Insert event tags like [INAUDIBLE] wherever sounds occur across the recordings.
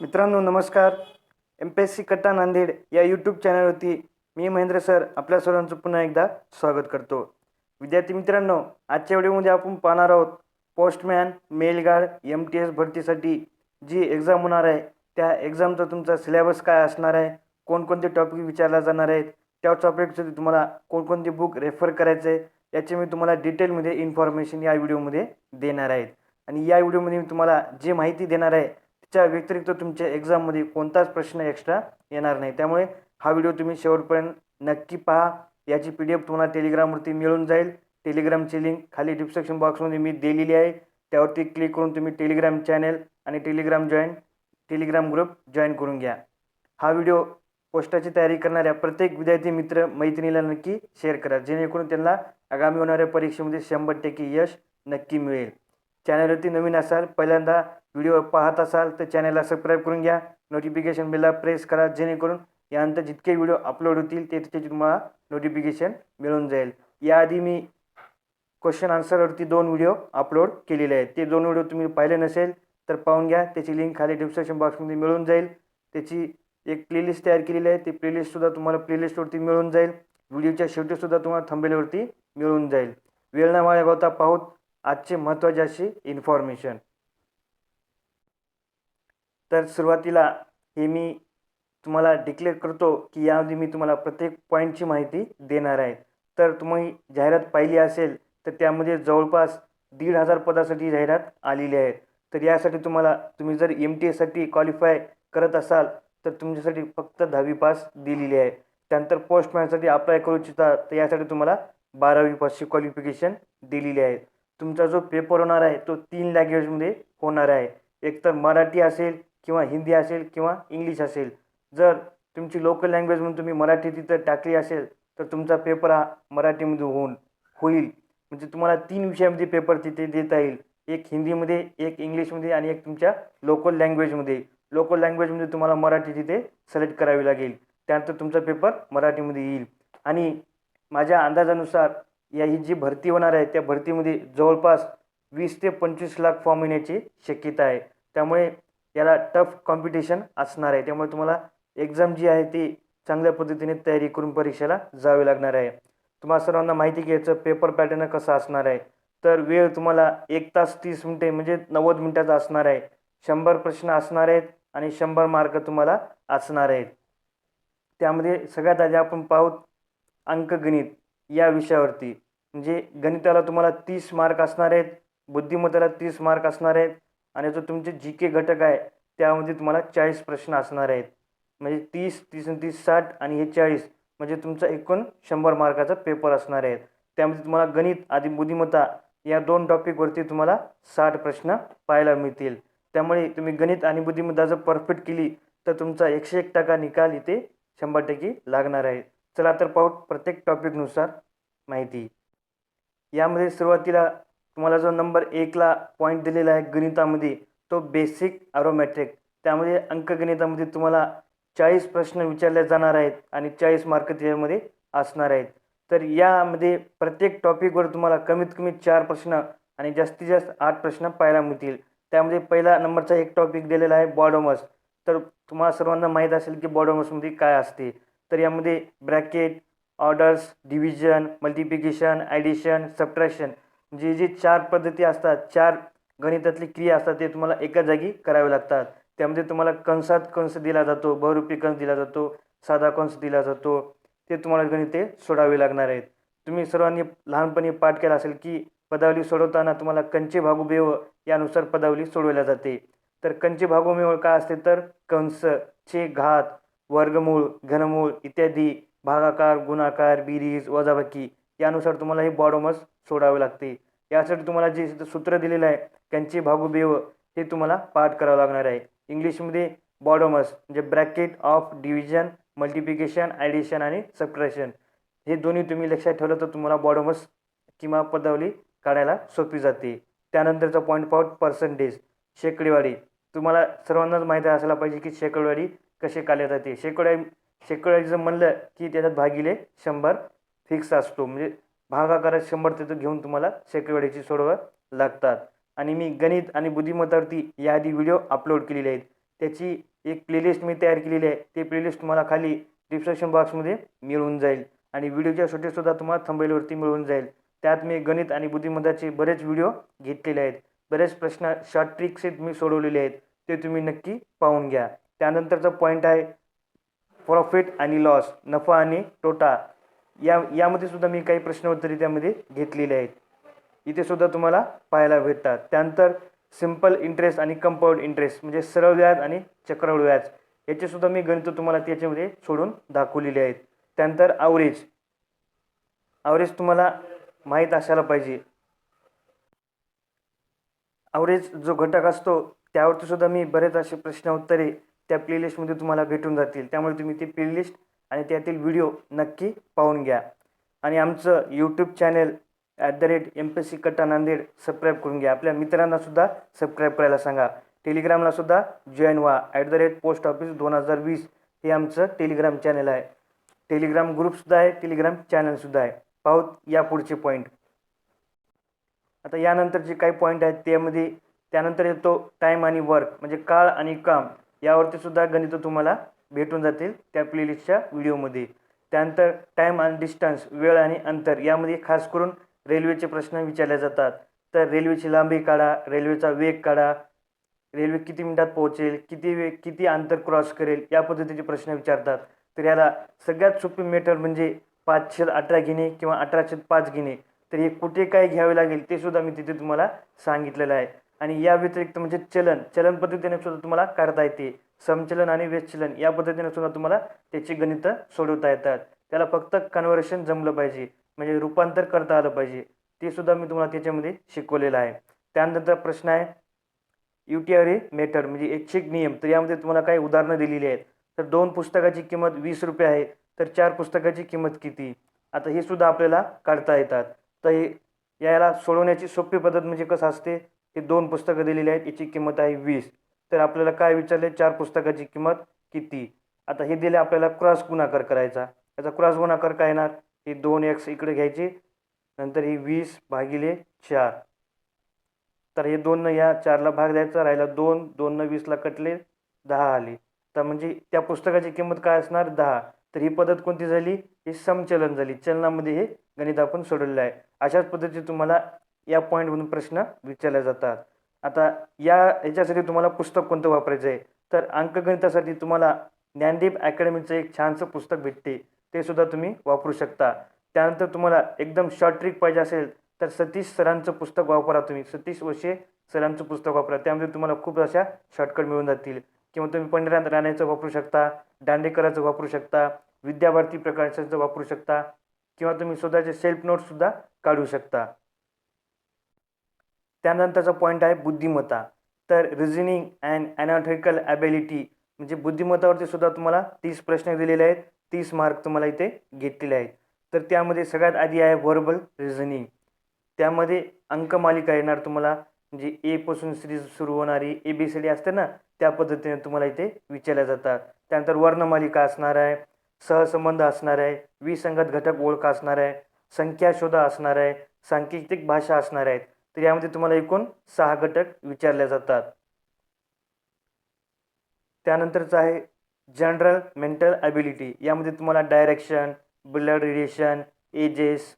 मित्रांनो नमस्कार. M P S C Katta Nanded या यूट्यूब चॅनलवरती मी महेंद्र सर आपल्या सर्वांचं पुन्हा एकदा स्वागत करतो. विद्यार्थी मित्रांनो आजच्या व्हिडिओमध्ये आपण पाहणार आहोत postman mailguard M T S भरतीसाठी जी एक्झाम होणार आहे त्या एक्झामचा तुमचा सिलेबस काय असणार आहे कोणकोणते टॉपिक विचारला जाणार आहेत त्या टॉपिकसाठी तुम्हाला कोणकोणते बुक रेफर करायचे आहे याचे मी तुम्हाला डिटेलमध्ये इन्फॉर्मेशन या व्हिडिओमध्ये देणार आहेत आणि या व्हिडिओमध्ये मी तुम्हाला जी माहिती देणार आहे च्या व्यतिरिक्त तुमच्या एक्झाममध्ये कोणताच प्रश्न एक्स्ट्रा येणार नाही. त्यामुळे हा व्हिडिओ तुम्ही शेवटपर्यंत नक्की पहा. याची पी डी एफ तुम्हाला टेलिग्रामवरती मिळून जाईल. टेलिग्रामची लिंक खाली डिस्क्रिप्शन बॉक्समध्ये मी दिलेली आहे. त्यावरती क्लिक करून तुम्ही टेलिग्राम चॅनल आणि Telegram join Telegram group join करून घ्या. हा व्हिडिओ पोस्टाची तयारी करणाऱ्या प्रत्येक विद्यार्थी मित्र मैत्रिणीला नक्की शेअर करा. जेणेकरून त्यांना आगामी होणाऱ्या परीक्षेमध्ये शंभर टक्के यश नक्की मिळेल. चॅनलवरती नवीन असाल पहिल्यांदा व्हिडिओ पाहत असाल तर चॅनलला सबस्क्राईब करून घ्या. नोटिफिकेशन बेलला प्रेस करा जेणेकरून यानंतर जितके व्हिडिओ अपलोड होतील ते त्याची तुम्हाला नोटिफिकेशन मिळून जाईल. याआधी मी क्वेश्चन आन्सरवरती दोन व्हिडिओ अपलोड केलेले आहेत. ते दोन व्हिडिओ तुम्ही पाहिले नसेल तर पाहून घ्या. त्याची लिंक खाली डिस्क्रिप्शन बॉक्समध्ये मिळून जाईल. त्याची एक प्लेलिस्ट तयार केलेली आहे. ती प्लेलिस्टसुद्धा तुम्हाला प्लेलिस्टवरती मिळून जाईल. व्हिडिओच्या शेवटीसुद्धा तुम्हाला थंबेलवरती मिळून जाईल. वेळ न वाया पाहूत आजचे महत्त्वाचे अशी इन्फॉर्मेशन तर सुरुवातीला हे मी तुम्हाला डिक्लेअर करतो की यामध्ये मी तुम्हाला प्रत्येक पॉईंटची माहिती देणार आहे. तर तुम्ही जाहिरात पाहिली असेल तर त्यामध्ये जवळपास दीड हजार पदासाठी जाहिरात आलेली आहे. तर यासाठी तुम्हाला तुम्ही जर एम टी एसाठी क्वालिफाय करत असाल तर तुमच्यासाठी फक्त दहावी पास दिलेली आहे. त्यानंतर पोस्टमॅनसाठी अप्लाय करू इच्छिता तर यासाठी तुम्हाला बारावी पासची क्वालिफिकेशन दिलेली आहे. तुमचा जो पेपर होणार आहे तो तीन लँग्वेजमध्ये होणार आहे. एक तर मराठी असेल किंवा हिंदी असेल किंवा इंग्लिश असेल. जर तुमची लोकल लँग्वेज म्हणून तुम्ही मराठी तिथं टाकली असेल तर तुमचा पेपर हा मराठीमध्ये होऊन होईल. म्हणजे तुम्हाला तीन विषयामध्ये पेपर तिथे देता येईल. एक हिंदीमध्ये एक इंग्लिशमध्ये आणि एक तुमच्या लोकल लँग्वेजमध्ये लोकल लँग्वेजमध्ये तुम्हाला मराठी तिथे सिलेक्ट करावी लागेल. त्यानंतर तुमचा पेपर मराठीमध्ये येईल. आणि माझ्या अंदाजानुसार या ही जी भरती होणार आहे त्या भरतीमध्ये जवळपास वीस ते पंचवीस लाख फॉर्म येण्याची शक्यता आहे. त्यामुळे याला टफ कॉम्पिटिशन असणार आहे. त्यामुळे तुम्हाला एक्झाम जी आहे ती चांगल्या पद्धतीने तयारी करून परीक्षेला जावे लागणार आहे. तुम्हाला सर्वांना माहिती घ्यायचं पेपर पॅटर्न कसं असणार आहे? तर वेळ तुम्हाला एक तास तीस मिनटे म्हणजे नव्वद मिनटाचा असणार आहे. शंभर प्रश्न असणार आहेत आणि शंभर मार्क तुम्हाला असणार आहेत. त्यामध्ये सगळ्यात आधी आपण पाहूत अंकगणित या विषयावरती. म्हणजे गणिताला तुम्हाला तीस मार्क असणार आहेत बुद्धिमत्तेला तीस मार्क असणार आहेत आणि जो तुमचे जी के घटक आहे त्यामध्ये तुम्हाला चाळीस प्रश्न असणार आहेत. म्हणजे तीस तीस आणि तीस साठ आणि हे चाळीस म्हणजे तुमचा एकूण शंभर मार्काचा पेपर असणार आहे त्यामध्ये तुम्हाला गणित आधी बुद्धिमत्ता या दोन टॉपिकवरती तुम्हाला साठ प्रश्न पाहायला मिळतील. त्यामुळे तुम्ही गणित आणि बुद्धिमत्ता जर परफेक्ट केली तर तुमचा एकशे एक टक्का निकाल इथे शंभर टक्के लागणार आहे. चला तर पाहू प्रत्येक टॉपिकनुसार माहिती. यामध्ये सुरुवातीला तुम्हाला जो नंबर एकला पॉईंट दिलेला आहे गणितामध्ये तो बेसिक ॲरोमॅट्रिक त्यामध्ये अंकगणितामध्ये तुम्हाला चाळीस प्रश्न विचारले जाणार आहेत आणि चाळीस मार्क त्यामध्ये असणार आहेत. तर यामध्ये प्रत्येक टॉपिकवर तुम्हाला कमीत कमी चार प्रश्न आणि जास्तीत जास्त आठ प्रश्न पाहायला मिळतील. त्यामध्ये पहिला नंबरचा एक टॉपिक दिलेला आहे बॉडोमस तर तुम्हाला सर्वांना माहीत असेल की बॉडोमसमध्ये काय असते. तर यामध्ये bracket orders division multiplication addition subtraction जे जे चार पद्धती असतात चार गणितातली क्रिया असतात ते तुम्हाला एका जागी करावे लागतात. त्यामध्ये तुम्हाला कंसात कंस दिला जातो बहुरूपी कंस दिला जातो साधा कंस दिला जातो. ते तुम्हाला गणिते सोडावे लागणार आहेत. तुम्ही सर्वांनी लहानपणी पाठ केला असेल की पदावली सोडवताना तुम्हाला कंचे भागुबेव यानुसार पदावली सोडवल्या जाते. तर कंचे भागुमेव काय असते तर कंस चे घात वर्गमूळ घनमूळ इत्यादी भागाकार गुणाकार बिरीज वजाबाकी यानुसार तुम्हाला हे बॉडोमस सोडावे लागते. यासाठी तुम्हाला जे सूत्र दिलेलं आहे त्यांचे भागुबेव हे तुम्हाला पाठ करावं लागणार आहे. इंग्लिशमध्ये बॉडोमस म्हणजे bracket of division multiplication addition आणि सबट्रॅक्शन. हे दोन्ही तुम्ही लक्षात ठेवलं तर तुम्हाला बॉडोमस किंवा पदावली काढायला सोपी जाते. त्यानंतरचा पॉईंट पाऊट पर्सेंटेज शेकडेवारी. तुम्हाला सर्वांनाच माहिती असायला पाहिजे की शेकडेवारी कसे काढल्या जाते. शेकडेवारी शेकडेवारी जर म्हणलं की त्याच्यात भागिले शंभर फिक्स असतो. म्हणजे भागाकारात शंभर तिथं घेऊन तुम्हाला शेकवेळेची सोडवं लागतात. आणि मी गणित आणि बुद्धिमत्तावरती याआधी व्हिडिओ अपलोड केलेले आहेत. त्याची एक प्लेलिस्ट मी तयार केलेली आहे. ते प्लेलिस्ट तुम्हाला खाली डिस्क्रिप्शन बॉक्समध्ये मिळून जाईल. आणि व्हिडिओच्या शेवटीसुद्धा तुम्हाला थंबेलवरती मिळून जाईल. त्यात मी गणित आणि बुद्धिमत्ताचे बरेच व्हिडिओ घेतलेले आहेत. बरेच प्रश्न शॉर्ट ट्रिक्स मी सोडवलेले आहेत. ते तुम्ही नक्की पाहून घ्या. त्यानंतरचा पॉईंट आहे प्रॉफिट आणि लॉस नफा आणि तोटा. या यामध्ये सुद्धा मी काही प्रश्नोत्तरे त्यामध्ये घेतलेले आहेत. इथे सुद्धा तुम्हाला पाहायला भेटतात. त्यानंतर सिंपल इंटरेस्ट आणि कंपाऊंड इंटरेस्ट म्हणजे सरळ व्याज आणि चक्रवाढ व्याज. याचे सुद्धा मी गणित तुम्हाला त्याच्यामध्ये सोडून दाखवलेले आहेत. त्यानंतर आवरेज आवरेज तुम्हाला माहीत असायला पाहिजे. आवरेज जो घटक असतो त्यावरती सुद्धा मी बरेच असे प्रश्न उत्तरे त्या प्लेलिस्टमध्ये तुम्हाला भेटून जातील. त्यामुळे तुम्ही ती प्लेलिस्ट आणि त्यातील व्हिडिओ नक्की पाहून घ्या. आणि आमचं YouTube channel at the rate M P C Katta Nanded subscribe करून घ्या. आपल्या मित्रांनासुद्धा सबस्क्राईब करायला सांगा. टेलिग्रामलासुद्धा जॉईन व्हा. At the rate post office दोन हजार वीस हे आमचं टेलिग्राम चॅनल आहे. टेलिग्राम ग्रुपसुद्धा आहे. टेलिग्राम चॅनलसुद्धा आहे. पाहूत या पुढचे पॉईंट आता यानंतर जे काही पॉईंट आहेत त्यामध्ये त्यानंतर येतो टाईम आणि वर्क म्हणजे काळ आणि काम. यावरती सुद्धा गणित तुम्हाला भेटून जातील त्या प्लेलिस्टच्या व्हिडिओमध्ये त्यानंतर टाईम आणि डिस्टन्स वेळ आणि अंतर यामध्ये खास करून रेल्वेचे प्रश्न विचारले जातात. तर रेल्वेची लांबी काढा रेल्वेचा वेग काढा रेल्वे किती मिनिटात पोहोचेल किती वेग किती अंतर क्रॉस करेल या पद्धतीचे प्रश्न विचारतात. तर याला सगळ्यात सोपी मेथड म्हणजे पाचशे अठरा घेणे किंवा अठराशे पाच घेणे. तर हे कुठे काय घ्यावे लागेल ते सुद्धा मी तिथे तुम्हाला सांगितलेलं आहे. आणि या व्यतिरिक्त म्हणजे चलन चलन पद्धतीने सुद्धा तुम्हाला काढता येते. समचलन आणि व्यचलन या पद्धतीने सुद्धा तुम्हाला त्याची गणितं सोडवता येतात. त्याला फक्त कन्व्हर्शन जमलं पाहिजे. म्हणजे रूपांतर करता आलं पाहिजे. ते सुद्धा मी तुम्हाला त्याच्यामध्ये शिकवलेलं आहे. त्यानंतर प्रश्न आहे यू टी मेथड म्हणजे ऐच्छिक नियम. तर यामध्ये तुम्हाला काही उदाहरणं दिलेली आहेत. तर दोन पुस्तकाची किंमत वीस रुपये आहे. तर चार पुस्तकाची किंमत किती? आता हे सुद्धा आपल्याला काढता येतात. तर हे याला सोडवण्याची सोपी पद्धत म्हणजे कसं असते? हे दोन पुस्तकं दिलेली आहेत. याची किंमत आहे वीस. तर आपल्याला काय विचारले? चार पुस्तकाची किंमत किती? आता हे दिले आपल्याला क्रॉस गुणाकार करायचा. याचा क्रॉस गुणाकार काय येणार? हे दोन एक्स इकडे घ्यायची. नंतर ही वीस भागिले चार. तर हे दोननं या चारला भाग द्यायचा राहिला दोन. दोननं वीसला कटले दहा आले. तर म्हणजे त्या पुस्तकाची किंमत काय असणार? दहा. तर ही पद्धत कोणती झाली? ही समचलन झाली. चलनामध्ये हे गणित आपण सोडवलेलं आहे. अशाच पद्धतीने तुम्हाला या पॉईंटमधून प्रश्न विचारले जातात. आता या याच्यासाठी तुम्हाला पुस्तक कोणतं वापरायचं आहे तर अंकगणितासाठी तुम्हाला ज्ञानदीप अकॅडमीचं एक छानसं पुस्तक भेटते. ते सुद्धा तुम्ही वापरू शकता. त्यानंतर तुम्हाला एकदम शॉर्ट ट्रिक पाहिजे असेल तर सतीश सरांचं पुस्तक वापरा तुम्ही. सतीश वशे सरांचं पुस्तक वापरा. त्यामध्ये तुम्हाला खूप अशा शॉर्टकट मिळून जातील. किंवा तुम्ही पंढरीनाथ राणेचं वापरू शकता दांडेकराचं वापरू शकता विद्याभारती प्रकाशाचं वापरू शकता किंवा तुम्ही स्वतःचे सेल्फ नोट्ससुद्धा काढू शकता. त्यानंतरचा पॉईंट आहे बुद्धिमत्ता. तर रिझनिंग अँड ॲनालिटिकल ॲबिलिटी म्हणजे बुद्धिमत्तावरती सुद्धा तुम्हाला तीस प्रश्न दिलेले आहेत. तीस मार्क तुम्हाला इथे घेतलेले आहेत. तर त्यामध्ये सगळ्यात आधी आहे व्हर्बल रिझनिंग त्यामध्ये अंकमालिका येणार तुम्हाला. म्हणजे एपासून सिरीज सुरू होणारी ए बी सी डी असते ना त्या पद्धतीने तुम्हाला इथे विचारल्या जातात. त्यानंतर वर्णमालिका असणार आहे. सहसंबंध असणार आहे. विसंगत घटक ओळख असणार आहे. संख्या शोधा असणार आहे. सांकेतिक भाषा असणार आहेत. तर यामध्ये तुम्हाला एकूण सहा घटक विचारले जातात. त्यानंतरचं आहे जनरल मेंटल ॲबिलिटी यामध्ये तुम्हाला डायरेक्शन ब्लड रिलेशन एजेस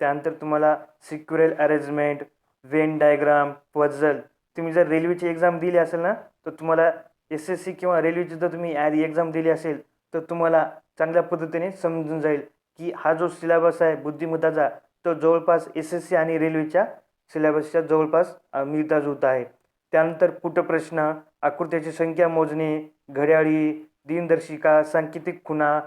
त्यानंतर तुम्हाला circular arrangement Venn diagram puzzle तुम्ही जर रेल्वेची एक्झाम दिली असेल ना तर तुम्हाला एस एस सी किंवा रेल्वेची जर तुम्ही आधी एक्झाम दिली असेल तर तुम्हाला चांगल्या पद्धतीने समजून जाईल की हा जो सिलेबस आहे बुद्धिमत्ताचा तो जवळपास एस एस सी आणि रेल्वेच्या सिलेबसच्या जवळपास मिळताच होत आहे. त्यानंतर पुटप्रश्न आकृत्याची संख्या मोजणे घड्याळी दिनदर्शिका सांकेतिक खुणा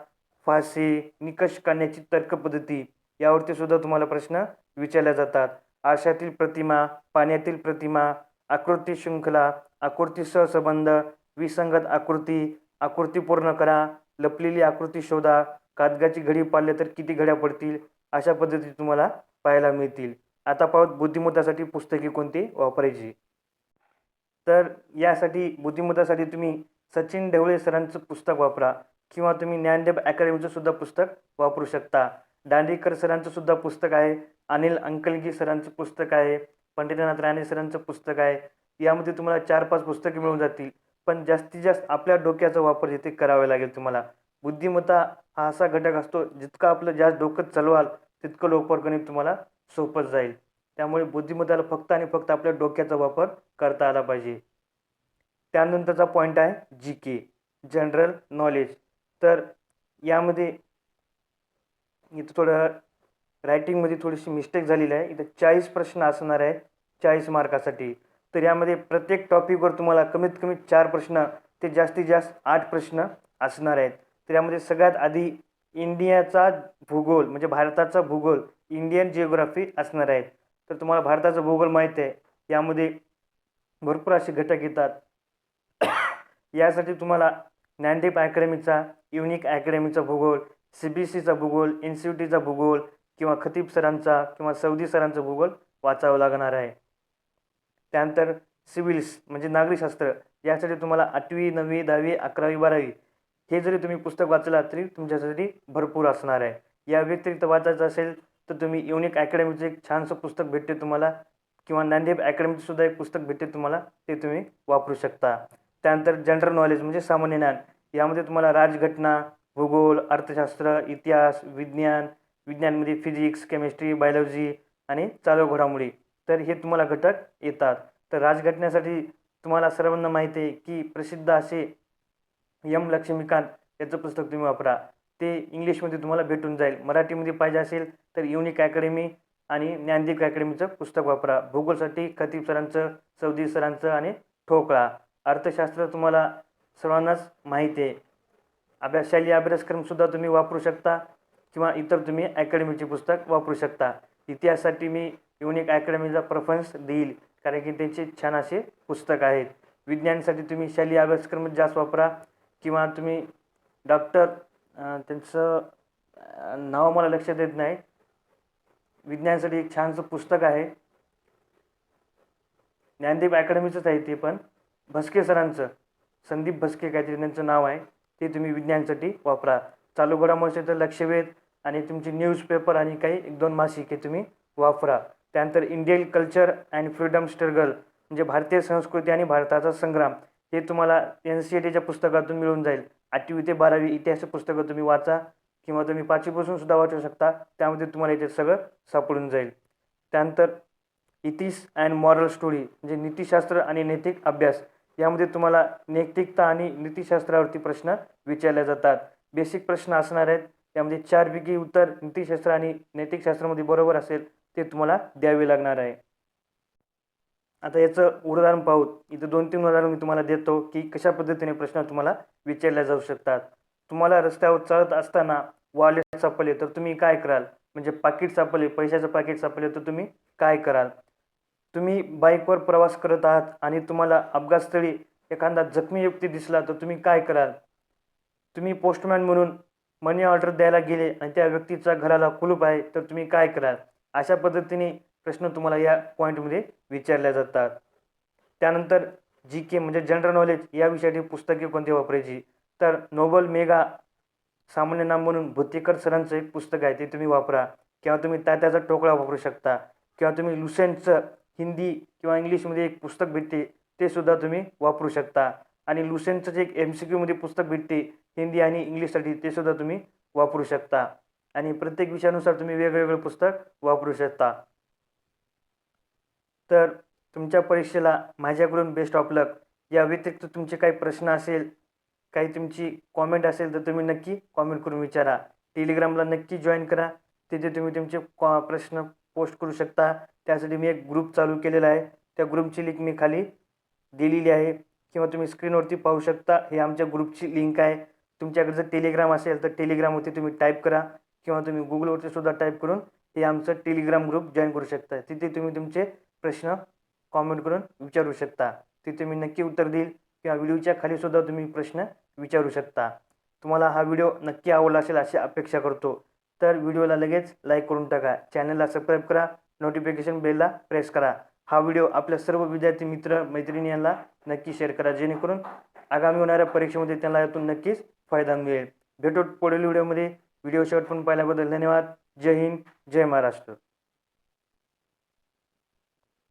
फासे निकष काढण्याची तर्कपद्धती यावरती सुद्धा तुम्हाला प्रश्न विचारले जातात. आरशातील प्रतिमा पाण्यातील प्रतिमा आकृती शृंखला आकृती सहसंबंध विसंगत आकृती आकृती पूर्ण करा लपलेली आकृती शोधा कागदाची घडी पाडले तर किती घड्या पडतील अशा पद्धती तुम्हाला पाहायला मिळतील. आता पाहत बुद्धिमत्तासाठी पुस्तके कोणती वापरायची? तर यासाठी बुद्धिमत्तासाठी तुम्ही सचिन ढवळे सरांचं पुस्तक वापरा किंवा तुम्ही ज्ञानदेव अकॅडमीचं सुद्धा पुस्तक वापरू शकता. दांडेकर सरांचं सुद्धा पुस्तक आहे अनिल अंकलगी सरांचं पुस्तक आहे पंडितनाथ राणे सरांचं पुस्तक आहे. यामध्ये तुम्हाला चार पाच पुस्तके मिळून जातील पण जास्तीत जास्त आपल्या डोक्याचा वापर इथे करावा लागेल तुम्हाला. बुद्धिमत्ता हा असा घटक असतो जितका आपलं जास्त डोकं चालवाल तितकं लवकर गणित तुम्हाला सोपं जाईल. त्यामुळे बुद्धिमत्ताला फक्त आणि फक्त आपल्या डोक्याचा वापर करता आला पाहिजे. त्यानंतरचा पॉईंट आहे जी के जनरल नॉलेज तर यामध्ये इथं थोडं रायटिंगमध्ये थोडीशी मिस्टेक झालेली आहे. इथं चाळीस प्रश्न असणार आहेत चाळीस मार्कासाठी. तर यामध्ये प्रत्येक टॉपिकवर तुम्हाला कमीत कमी चार प्रश्न ते जास्तीत जास्त आठ प्रश्न असणार आहेत. तर यामध्ये सगळ्यात आधी इंडियाचा भूगोल म्हणजे भारताचा भूगोल इंडियन जिओग्राफी असणार आहेत. तर तुम्हाला भारताचं भूगोल माहीत आहे. यामध्ये भरपूर असे घटक येतात. [COUGHS] यासाठी तुम्हाला ज्ञानदीप अकॅडमीचा युनिक अकॅडमीचा भूगोल सी बी सीचा भूगोल एन सी यू टीचा भूगोल किंवा खतीब सरांचा किंवा सौदी सरांचा भूगोल वाचावं लागणार आहे. त्यानंतर सिव्हिल्स म्हणजे नागरिकशास्त्र यासाठी तुम्हाला आठवी नववी दहावी अकरावी बारावी हे जरी तुम्ही पुस्तक वाचला तरी तुमच्यासाठी भरपूर असणार आहे. या व्यतिरिक्त वाचायचं असेल तर तुम्ही युनिक अकॅडमीचं एक छानसं पुस्तक भेटते तुम्हाला. किंवा नांदेब अकॅडमीचंसुद्धा एक पुस्तक भेटते तुम्हाला ते तुम्ही वापरू शकता. त्यानंतर जनरल नॉलेज म्हणजे सामान्य ज्ञान. यामध्ये तुम्हाला राजघटना भूगोल अर्थशास्त्र इतिहास विज्ञान विज्ञानमध्ये फिजिक्स केमिस्ट्री बायोलॉजी आणि चालू घडामोडी. तर हे तुम्हाला घटक येतात. तर राजघटनेसाठी तुम्हाला सर्वांना माहिती आहे की प्रसिद्ध असे यम लक्ष्मीकांत याचं पुस्तक तुम्ही वापरा. ते इंग्लिशमध्ये तुम्हाला भेटून जाईल. मराठीमध्ये पाहिजे असेल तर युनिक अकॅडमी आणि ज्ञानदीप अकॅडमीचं पुस्तक वापरा. भूगोलसाठी खतीब सरांचं सौदी सरांचं आणि ठोकळा. अर्थशास्त्र तुम्हाला सर्वांनाच माहिती आहे. अभ्यास शालेय अभ्यासक्रमसुद्धा तुम्ही वापरू शकता किंवा इतर तुम्ही अकॅडमीचे पुस्तक वापरू शकता. इतिहासासाठी मी युनिक अकॅडमीचा प्रेफरन्स देईल कारण की त्यांचे छान असे पुस्तक आहेत. विज्ञानासाठी तुम्ही शालेय अभ्यासक्रम जास्त वापरा किंवा तुम्ही डॉक्टर त्यांचं नाव मला लक्षात येत नाही. विज्ञानासाठी एक छानसं पुस्तक आहे. ज्ञानदीप अकॅडमीचंच आहे ते पण. भस्के सरांचं संदीप भस्के काहीतरी त्यांचं नाव आहे. ते तुम्ही विज्ञानासाठी वापरा. चालू घडामोडीचं तर लक्षवेध आणि तुमची न्यूजपेपर आणि काही एक दोन मासिके तुम्ही वापरा. त्यानंतर Indian culture and freedom struggle म्हणजे भारतीय संस्कृती आणि भारताचा संग्राम हे तुम्हाला एन सी ई टीच्या पुस्तकातून मिळून जाईल. आठवी ते बारावी इतिहास पुस्तकं तुम्ही वाचा किंवा तुम्ही पाचवीपासून सुद्धा वाचू शकता. त्यामध्ये तुम्हाला इथे सगळं सापडून जाईल. त्यानंतर इतिस अँड मॉरल स्टोरी म्हणजे नीतिशास्त्र आणि नैतिक अभ्यास यामध्ये तुम्हाला नैतिकता आणि नीतिशास्त्रावरती प्रश्न विचारले जातात. बेसिक प्रश्न असणार आहेत. त्यामध्ये चारपैकी उत्तर नीतिशास्त्र आणि नैतिकशास्त्रामध्ये बरोबर असेल ते तुम्हाला द्यावे लागणार आहे. आता याचं उदाहरण पाहू इथं दोन तीन उदाहरण मी तुम्हाला देतो की कशा पद्धतीने प्रश्न तुम्हाला विचारले जाऊ शकतात. तुम्हाला रस्त्यावर चालत असताना वॉलेट सापडले तर तुम्ही काय कराल? म्हणजे पाकिट सापडले पैशाचं पाकिट सापडले तर तुम्ही काय कराल? तुम्ही बाईकवर प्रवास करत आहात आणि तुम्हाला अपघातस्थळी एखादा जखमी व्यक्ती दिसला तर तुम्ही काय कराल? तुम्ही पोस्टमॅन म्हणून मनी ऑर्डर द्यायला गेले आणि त्या व्यक्तीचा घराला कुलूप आहे तर तुम्ही काय कराल? अशा पद्धतीने प्रश्न तुम्हाला या पॉईंटमध्ये विचारल्या जातात. त्यानंतर जी के म्हणजे जनरल नॉलेज या विषयाची पुस्तके कोणती वापरायची? तर नोबल मेगा सामान्य नाम म्हणून भूतेकर सरांचं एक पुस्तक आहे ते तुम्ही वापरा. किंवा तुम्ही तात्याचा टोकळा वापरू शकता. किंवा तुम्ही लुसेंटचं हिंदी किंवा इंग्लिशमध्ये एक पुस्तक भेटते ते सुद्धा तुम्ही वापरू शकता. आणि लुसेंटचं जे एक एम सी क्यूमध्ये पुस्तक भेटते हिंदी आणि इंग्लिशसाठी ते सुद्धा तुम्ही वापरू शकता. आणि प्रत्येक विषयानुसार तुम्ही वेगवेगळं पुस्तक वापरू शकता. तर तुमच्या परीक्षेला माझ्याकडून बेस्ट ऑफ लक या व्यतिरिक्त तुमचे काही प्रश्न असेल काही तुमची कॉमेंट असेल तर तुम्ही नक्की कॉमेंट करून विचारा. टेलिग्रामला नक्की जॉईन करा. तिथे तुम्ही तुमचे कॉ प्रश्न पोस्ट करू शकता. त्यासाठी मी एक ग्रुप चालू केलेला आहे. त्या ग्रुपची लिंक मी खाली दिलेली आहे. किंवा तुम्ही स्क्रीनवरती पाहू शकता. हे आमच्या ग्रुपची लिंक आहे. तुमच्याकडे जर टेलिग्राम असेल तर टेलिग्रामवरती तुम्ही टाईप करा. किंवा तुम्ही गुगलवरती सुद्धा टाईप करून हे आमचं टेलिग्राम ग्रुप जॉईन करू शकता. तिथे तुम्ही तुमचे प्रश्न कॉमेंट करून विचारू शकता. तिथे मी नक्की उत्तर देईल. किंवा व्हिडिओच्या खाली सुद्धा तुम्ही प्रश्न विचारू शकता. तुम्हाला हा व्हिडिओ नक्की आवडला असेल अशी अपेक्षा करतो. तर व्हिडिओला लगेच लाईक करून टाका. चॅनलला सबस्क्राईब करा. नोटिफिकेशन बेलला प्रेस करा. हा व्हिडिओ आपल्या सर्व विद्यार्थी मित्र मैत्रिणी यांना नक्की शेअर करा. जेणेकरून आगामी होणाऱ्या परीक्षेमध्ये त्यांना यातून नक्कीच फायदा मिळेल. भेटू पुढील व्हिडिओमध्ये व्हिडिओ शेवट पण पाहिल्याबद्दल धन्यवाद. जय हिंद. जय महाराष्ट्र.